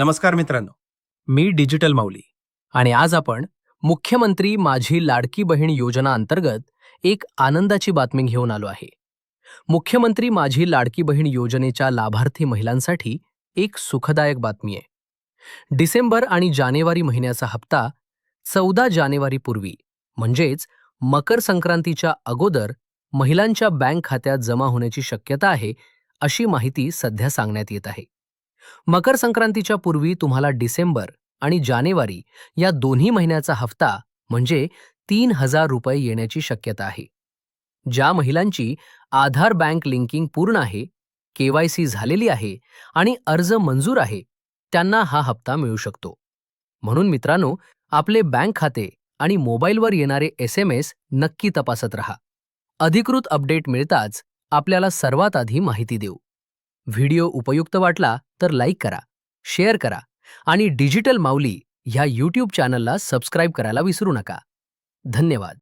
नमस्कार मित्रांनो मी डिजिटल माऊली आणि आज आपण मुख्यमंत्री माझी लाडकी बहीण योजना अंतर्गत एक आनंदाची बातमी घेऊन आलो आहे. मुख्यमंत्री माझी लाडकी बहीण योजनेच्या लाभार्थी महिलांसाठी एक सुखदायक बातमी आहे. डिसेंबर आणि जानेवारी महिन्याचा हप्ता चौदा जानेवारीपूर्वी म्हणजेच मकर संक्रांतीच्या अगोदर महिलांच्या बँक खात्यात जमा होण्याची शक्यता आहे अशी माहिती सध्या सांगण्यात येत आहे. मकर संक्रांतीच्या पूर्वी तुम्हाला डिसेंबर आणि जानेवारी या दोन्ही महिन्याचा हप्ता म्हणजे तीन हजार रुपये येण्याची शक्यता आहे. ज्या महिलांची आधार बँक लिंकिंग पूर्ण आहे केवायसी झालेली आहे आणि अर्ज मंजूर आहे त्यांना हा हप्ता मिळू शकतो. म्हणून मित्रांनो आपले बँक खाते आणि मोबाईलवर येणारे एस एम एस नक्की तपासत रहा. अधिकृत अपडेट मिळताच आपल्याला सर्वात आधी माहिती देऊ. व्हिडिओ उपयुक्त वाटला तर लाईक करा शेअर करा आणि डिजिटल माऊली ह्या यूट्यूब चॅनलला सबस्क्राईब करायला विसरू नका. धन्यवाद.